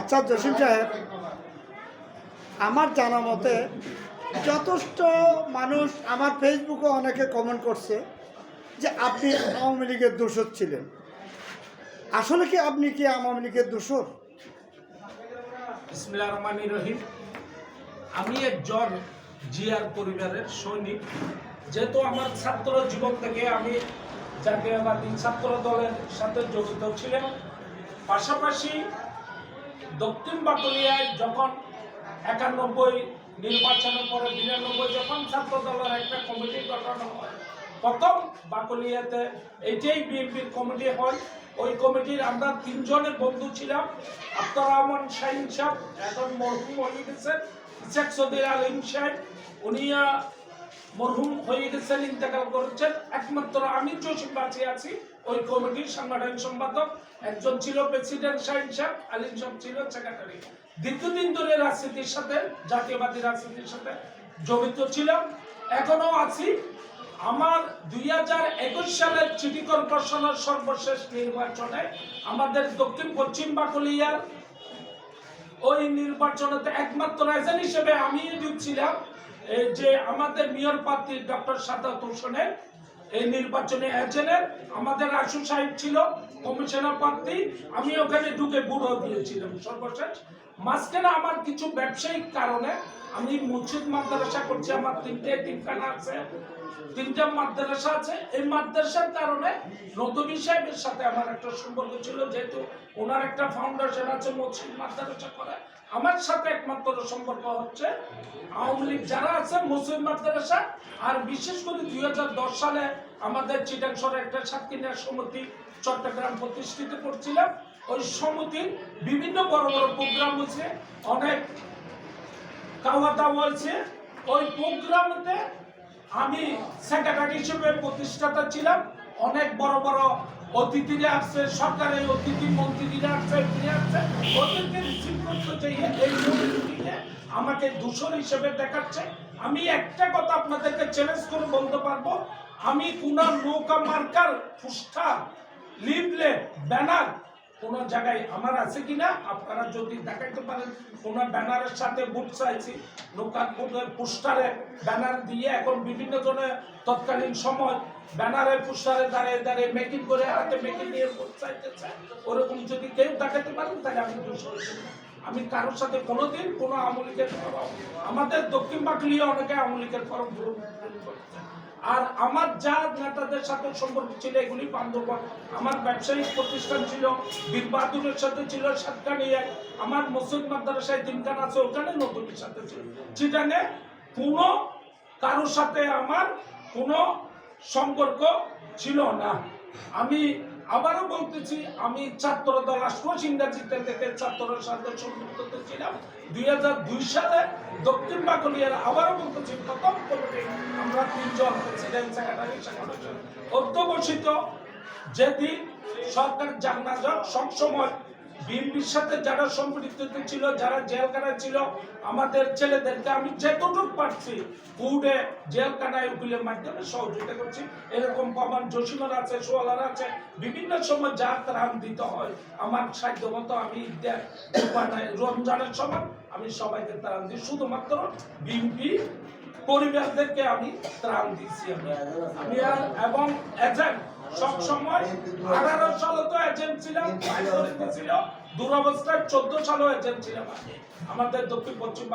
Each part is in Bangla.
আচ্ছা জসিম সাহেব, আমার জানা মতে যথেষ্ট মানুষ আমার ফেসবুকে অনেকে কমেন্ট করছে যে আপনি আওয়ামী লীগের দোষর ছিলেন। আসলে কি আপনি কি আওয়ামী লীগের দোষর? আমি একজন জিয়ার পরিবারের সৈনিক। যেহেতু আমার ছাত্র জীবন থেকে আমি জাতীয়বাদী ছাত্র দলের সাথে জড়িত ছিলাম, পাশাপাশি দক্ষিণ বাকলিয়ায় যখন একানব্বই নির্বাচনের পরে বিরানব্বই যখন ছাত্র দলের একটা কমিটি গঠন হয় প্রথম বাকলিয়াতে এটাই বিএনপির কমিটি হয়। ওই কমিটির আমরা তিনজনের বন্ধু ছিলাম। আব্দুর রহমান শাহিন সাহেব এখন মরহুম হয়ে গেছেন। শেখ সদির আলিম সাহেব উনি আহ, মরহুম হয়ে গেছেন ইন্তেকাল করেছেন। একমাত্র আমি জসিম বাঁচিয়ে আছি। ওই কমিটির সাংগঠনিক সম্পাদক। একজন ছিল প্রেসিডেন্ট শাহিন সাহেব, আলিম সাহেব ছিল সেক্রেটারি। দীর্ঘদিন ধরে রাজনীতির সাথে, জাতীয়বাদী রাজনীতির সাথে জড়িত ছিলাম। এখনও আছি। আমার দুই হাজার একুশ সালের সিটি কর্পোরেশনের সর্বশেষ নির্বাচনে আমাদের দক্ষিণ পশ্চিম বাকলিয়ার ওই নির্বাচনেতে একমাত্র এজেন্ট হিসেবে আমি ঢুকছিলাম এই যে আমাদের মেয়র প্রার্থী ডক্টর সাদাত হোসেনের, এই নির্বাচনে এজেন্টের আমাদের আশু সাহেব ছিল কমিশনার প্রার্থী। আমি ওখানে ঢুকে বুড়ো দিয়েছিলাম সর্বশেষ। মাঝখানে আমার কিছু ব্যবসায়িক কারণে আমি মসজিদ মাদ্রাসা করছি, আমার তিনটে তিনখানা আছে। তিনটা মাদ্রাসা আছে। এই মাদ্রাসার কারণে নদী সাহেবের সাথে আমার একটা সম্পর্ক ছিল, যেহেতু ওনার একটা ফাউন্ডেশন আছে মসজিদ মাদ্রাসা করে। আমার সাথে একমাত্র সম্পর্ক হচ্ছে আওয়ামী লীগ যারা আছে মুসলিম মাদ্রাসা, আর বিশেষ করে দুই সালে আমাদের চিটাংশরে একটা সাতক্ষীরা সমিতি চট্টগ্রাম প্রতিষ্ঠিত করছিলাম। ওই সমিতির বিভিন্ন বড় বড় প্রোগ্রাম হচ্ছে অনেক খাওয়া দাওয়া হয়েছে ওই প্রোগ্রামতে আমি সেক্রেটারি হিসেবে প্রতিষ্ঠাতা ছিলাম। অনেক বড় বড় অতিথিরা আসছে, সরকারের অতিথি, মন্ত্রীরা আসছে এমপিরা আসছে। ওদেরকে রিসিভ করতে এই আমাকে দূষণ হিসেবে দেখাচ্ছে। আমি একটা কথা আপনাদেরকে চ্যালেঞ্জ করে বলতে পারব। আমি কোন নৌকা মার্কার ফুস্টার লিফলেট, ব্যানার কোন জায়গায় আমার আছে কিনা আপনারা যদি দেখাইতে পারেন, কোন ব্যানারের সাথে বুট চাইছি বুটের পোস্টারে ব্যানার দিয়ে এখন বিভিন্ন জনে তৎকালীন সময় ব্যানারে পোস্টারে দাঁড়িয়ে দাঁড়িয়ে মেকিং করে হাতে মেকিং নিয়ে বুট চাইতেছে। ওরকম যদি কেউ দেখাতে পারেন, তাহলে আমি আমি কারোর সাথে কোনোদিন কোনো আমলিকের আমাদের দক্ষিণ বাকলিয়ে অনেকে আমলিকের ফরম পূরণ করেছে। আর আমার যা নেতাদের সাথে সম্পর্ক ছিল, এগুলি বান্ধবন আমার ব্যবসায়িক প্রতিষ্ঠান ছিল, বীর বাহাদুরের সাথে ছিল সাতকানিয়ায় আমার মসজিদ মাদ্রাসায় দিনকান আছে, ওখানে নতুনের সাথে ছিল। সেখানে কোনো কারোর সাথে আমার কোনো সম্পর্ক ছিল না। আমি আবারও বলতেছি, আমি ছাত্র দল আশ্বাস ইংরাজিতে থেকে ছাত্র সাথে সংযুক্ত ছিলাম দুই হাজার দুই সালে দক্ষিণ বাকলিয়ার আবারও বলতেছি, প্রথম কমিটি আমরা তিনজন প্রেসিডেন্ট সেক্রেটারি অধ্যবসিত যেদিন সরকার জানা যাক সবসময় বিএনপির সাথে যারা সম্পৃক্ত ছিল, যারা জেলখানায় ছিল, আমাদের ছেলেদেরকে আমি যেতটুকু পারছি ফুডে জেলখানায়, উকিলের মাধ্যমে সহযোগিতা করছি। এরকম প্রমাণ জসিমার আছে, সোয়ালার আছে, বিভিন্ন সময় যা ত্রাণ দিতে হয়, আমার সাধ্য মতো আমি রমজানের সময় আমি সবাইকে ত্রাণ দিই। শুধুমাত্র বিএনপি পরিবারদেরকে আমি ত্রাণ দিচ্ছি আমি এবং এজেন্ট আঠারো সালে তো এজেন্ট ছিলাম ছিল। দুরবস্থায় চোদ্দ সালেও এজেন্ট ছিলাম আমাদের দক্ষিণ পশ্চিম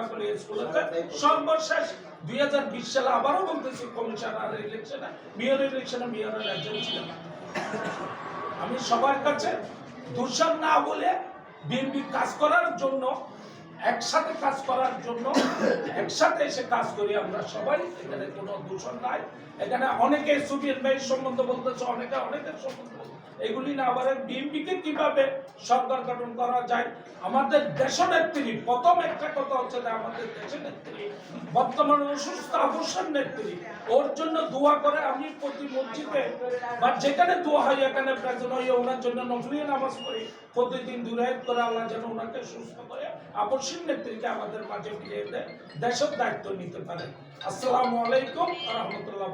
স্কুলেতে সর্বশেষ দুই হাজার বিশ সালে আবারও বলতেছি কমিশনার ইলেকশনে মেয়র ইলেকশনে মেয়রের এজেন্ট ছিলাম আমি। সবার কাছে দূষণ না বলে বিএনপি কাজ করার জন্য একসাথে কাজ করার জন্য একসাথে এসে কাজ করি আমরা সবাই এখানে কোনো দূষণ নাই। এখানে অনেকে সুবির মেয়ের সম্বন্ধে বলতেছে, অনেকে অনেকের সম্বন্ধে এগুলি না আবার বিএনপিকে কীভাবে সরকার গঠন করা যায়? আমাদের দেশ নেত্রী, প্রথম একটা কথা হচ্ছে যে আমাদের দেশের নেত্রী, বর্তমানে অসুস্থ অবসর নেত্রী, ওর জন্য দোয়া করে আমি প্রতি মসজিদে বা যেখানে দোয়া হয় এখানে প্রেজেন্ট হয়ে, ওনার জন্য নফলি নামাজ পড়ি। প্রতিদিন দূরায়ত করে আল্লাহ যেন ওনাকে সুস্থ করে আপসীন নেত্রীকে আমাদের মাঝে ফিরিয়ে দেয়, দেশের দায়িত্ব নিতে পারে। আসসালামু আলাইকুম রহমতুল্লাহ